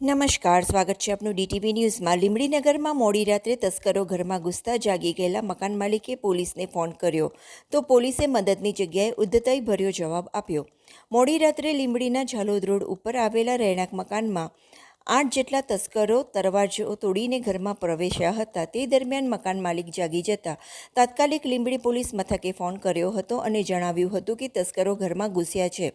નમસ્કાર, સ્વાગત છે આપનું ડીટીવી ન્યૂઝમાં. લીંબડીનગરમાં મોડી રાત્રે તસ્કરો ઘરમાં ઘૂસતા જાગી ગયેલા મકાન માલિકે પોલીસને ફોન કર્યો. તો પોલીસે મદદની જગ્યાએ ઉદ્ધતાઈ ભર્યો જવાબ આપ્યો. મોડી રાત્રે લીંબડીના ઝાલોદ રોડ ઉપર આવેલા રહેણાંક મકાનમાં આઠ જેટલા તસ્કરો તરવાજો તોડીને ઘરમાં પ્રવેશ્યા હતા. તે દરમિયાન મકાન માલિક જાગી જતા તાત્કાલિક લીંબડી પોલીસ મથકે ફોન કર્યો હતો અને જણાવ્યું હતું કે તસ્કરો ઘરમાં ઘૂસ્યા છે.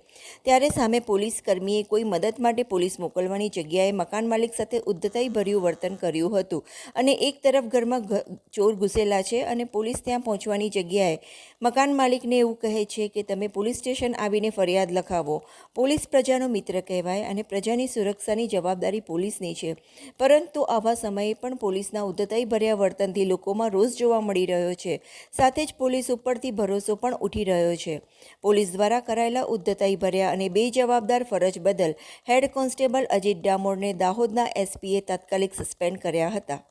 ત્યારે સામે પોલીસ કર્મીએ કોઈ મદદ માટે પોલીસ મોકલવાની જગ્યાએ મકાન માલિક સાથે ઉદ્ધતાઈ ભર્યું વર્તન કર્યું હતું અને એક તરફ ઘરમાં ચોર ઘૂસેલા છે અને પોલીસ ત્યાં પહોંચવાની જગ્યાએ મકાન માલિકને એવું કહે છે કે તમે પોલીસ સ્ટેશન આવીને ફરિયાદ લખાવો. પોલીસ પ્રજાનો મિત્ર કહેવાય અને પ્રજાની સુરક્ષાની જવાબદારી પોલીસની છે. પરંતુ આવા સમયે પણ પોલીસના ઉદ્ધતાઈ ભર્યા વર્તનથી લોકોમાં રોષ જોવા મળી રહ્યો છે. સાથે જ પોલીસ ઉપરથી ભરોસો પણ ઉઠી રહ્યો છે. પોલીસ દ્વારા કરાયેલા ઉદ્ધતાઈ ભર્યા અને બે જવાબદાર ફરજ બદલ હેડ કોન્સ્ટેબલ અજીત ડામોરને દાહોદના એસપીએ તાત્કાલિક સસ્પેન્ડ કર્યા હતા.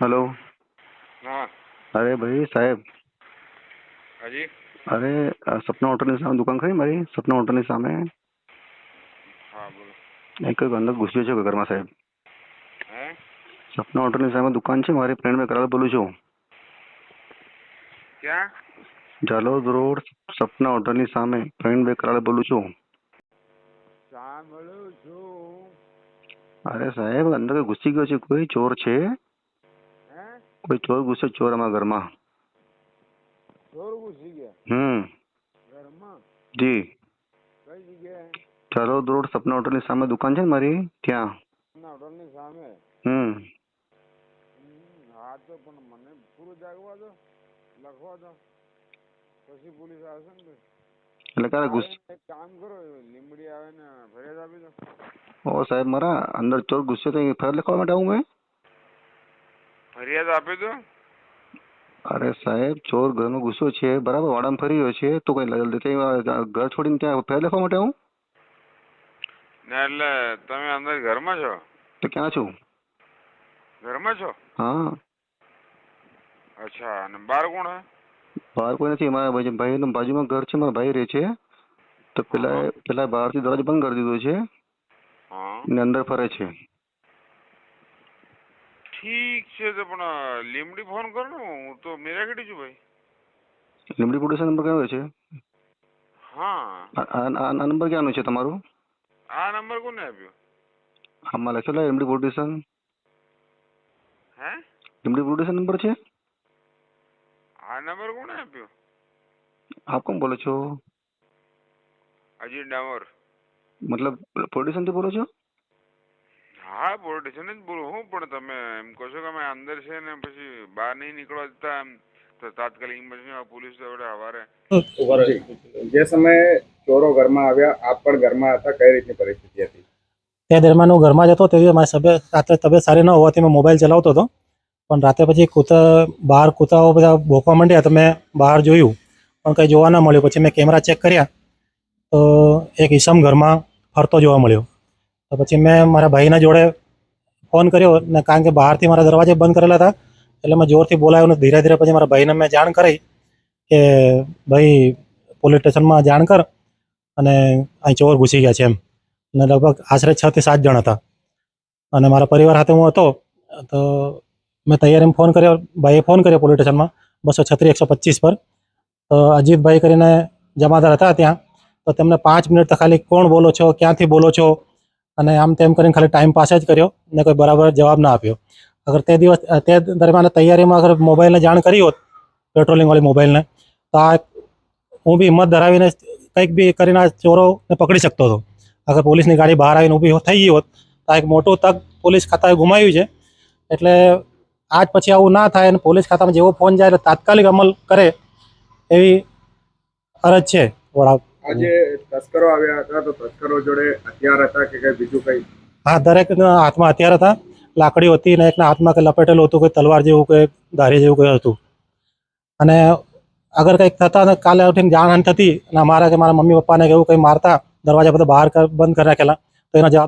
हेलो હલો हेलो હા અરે ભાઈ સાહેબ હાજી અરે અ, સપના હોટલની સામે દુકાન ખરી મારી સપના હોટલની સામે હા બોલો એક અંદર ઘૂસ્યો છે ઘરમાં સાહેબ હે સપના હોટલની સામે દુકાન છે મારી ફ્રેન્ડ મેં કરાર બોલું છું ક્યાં જાલોદ રોડ સપના હોટલની સામે ફ્રેન્ડ બે કરાર બોલું છું સાંભળું છું અરે સાહેબ અંદર કોઈ ઘૂસી ગયો છે કોઈ ચોર છે હે કોઈ ચોર ઘૂસ્યો ચોર અમારા ઘરમાં ચોર ઘૂસી ગયા હમ ઘરમાં જી કઈ જગ્યાએ જાલોદ રોડ સપના હોટલની સામે દુકાન છે ને મારી ત્યાં ના હોટલની સામે હમ હમ, હા તો પણ મને પૂરું જાગવા દો લખવા દો પછી પોલીસ આવશે ને ભાઈ. એટલે ક્યારે ઘૂસ આવીને એક કામ કરો લીંબડી આવે ને ફરિયાદ આપી દો ઓ સાહેબ મારા અંદર ચોર ઘૂસ્યો તો ફેર લખવા માટે આવું મેં ફરિયાદ આપી દો. અરે સાહેબ ચોર ઘરનો ગુસ્સો છે. બરાબર વાડામાં ફરી રહ્યો છે. તો કઈ ત્યાં ઘર છોડીને ત્યાં ફેર લખવા માટે આવું? ના એટલે તમે અંદર ઘરમાં છો? તો ક્યાં છું? ઘરમાં છો? હા. અચ્છા અને બાર કોણ હે બહાર કોઈ નથી. મારા ભાઈ બાજુમાં ઘર છે મારા ભાઈ રહે છે. તો પેલા પેલા બહારથી દરવાજો બંધ કરી દીધો છે. હા. ને અંદર ફરે છે. ઠીક છે તો પણ લીમડી ફોન કરો ને હું તો મેરાગડી છું ભાઈ. લીમડી પોલીસ નંબર કયો છે? હા. આ- નંબર ક્યાંનો છે તમારું? આ નંબર કોને આપ્યો? આમાં લખેલો લીમડી એમડી સ્ટેશન હે? લીમડી પોલીસ નંબર છે? આ નંબર કોને આપ્યો? આપ કોણ બોલો છો? અજીત ડામર. મતલબ પોલીસથી બોલો છો? હા પોલીસ સ્ટેશન જ બોલું હું પણ તમે એમ કહો છો કે અમે અંદર છે ને પછી બહાર નહીં નીકળવા દેતા એમ. તો તાત્કાલિક ઇમરજન્સી પોલીસ તો હવારે. જે સમયે ચોરો ઘરમાં આવ્યા આપ પણ ઘરમાં હતા કઈ રીતની પરિસ્થિતિ હતી? તે દરમિયાન હું ઘરમાં જતો તે મારી સભ્ય રાત્રે તબિયત સારી ન હોવાથી મેં મોબાઈલ ચલાવતો હતો. પણ રાતે પછી કૂતરા બહાર કૂતરાઓ બધા ભોંકવા માંડ્યા તો મેં બહાર જોયું. પણ કંઈ જોવા ન મળ્યું. પછી મેં કેમેરા ચેક કર્યા તો એક ઈસમ ઘરમાં ફરતો જોવા મળ્યો. તો પછી મેં મારા ભાઈના જોડે ફોન કર્યો ને કારણ કે બહારથી મારા દરવાજે બંધ કરેલા હતા, એટલે મેં જોરથી બોલાવ્યો ને ધીરે ધીરે પછી મારા ભાઈને મેં જાણ કરી કે ભાઈ પોલીસ સ્ટેશનમાં જાણ કર અને અહીં ચોર ઘૂસી ગયા છે એમ. અને લગભગ આશરે છ થી સાત જણ હતા. અને મારા પરિવાર સાથે હું હતો, તો મેં તૈયારી ફોન કર્યો, ભાઈએ ફોન કર્યો પોલીસ સ્ટેશનમાં બસો છત્રીસ એકસો પચીસ પર. તો અજીતભાઈ કરીને જમાદાર હતા ત્યાં, તો તેમને પાંચ મિનિટ ખાલી કોણ બોલો છો, ક્યાંથી બોલો છો અને આમ તેમ કરીને ખાલી ટાઈમ પાસ જ કર્યો ને કોઈ બરાબર જવાબ ના આપ્યો. અગર તે દિવસ તે દરમિયાન તૈયારીમાં અગર મોબાઈલને જાણ કરી હોત પેટ્રોલિંગવાળી મોબાઈલને તો આ હું બી હિંમત ધરાવીને કંઈક બી કરીને આ ચોરોને પકડી શકતો હતો. અગર પોલીસની ગાડી બહાર આવીને ઊભી થઈ ગઈ હોત, તો એક મોટું તક પોલીસ ખાતાએ ગુમાવ્યું છે. એટલે આજ પછી આવું ના થાય અને પોલીસ ખાતામાં જેવો ફોન જાય એટલે તાત્કાલિક અમલ કરે એવી અરજ છે વડા આજે તસ્કરો આવ્યા હતા તો તસ્કરો જોડે હથિયાર હતા કે કઈ બીજું કઈ? હા દરેકના હાથમાં હથિયાર હતા. લાકડી હતી ને એકના હાથમાં લપેટેલું હતું કે તલવાર જેવું, કોઈ ધારી જેવું કંઈ હતું. અને અગર કંઈક થતા ને કાલે ઉઠીને જાણ થતી, અને અમારા કે મારા મમ્મી પપ્પાને કે એવું કંઈ મારતા, દરવાજા બધા બહાર બંધ કરી રાખેલા તો એનો જવાબ